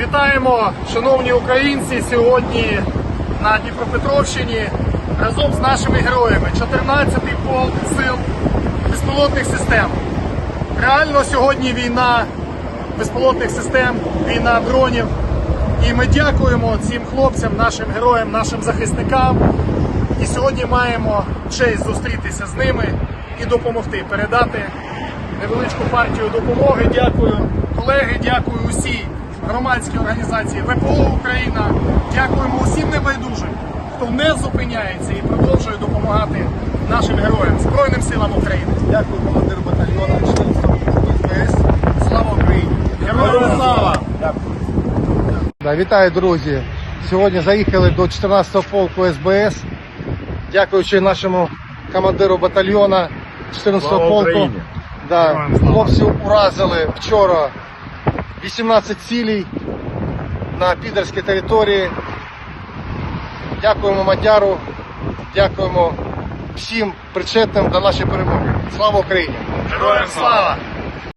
Вітаємо, шановні українці, сьогодні на Дніпропетровщині разом з нашими героями. 14-й полк сил безпілотних систем. Реально сьогодні війна безпілотних систем, війна дронів. І ми дякуємо цим хлопцям, нашим героям, нашим захисникам. І сьогодні маємо честь зустрітися з ними і допомогти передати невеличку партію допомоги. Дякую, колеги, дякую усій громадській організації ВПО Україна. Дякуємо усім небайдужим, хто не зупиняється і продовжує допомагати нашим героям, Збройним силам України. Дякую командиру батальйону 14 СПС. Слава Україні! Героям слава! Да, вітаю, друзі. Сьогодні заїхали до 14-го полку СБС. Дякуючи нашому командиру батальйона 14-го полку. Да, Героям слава! хлопці уразили вчора 18 цілей на підерській території. Дякуємо Мадяру, дякуємо всім причетним до нашої перемоги. Слава Україні! Героям слава!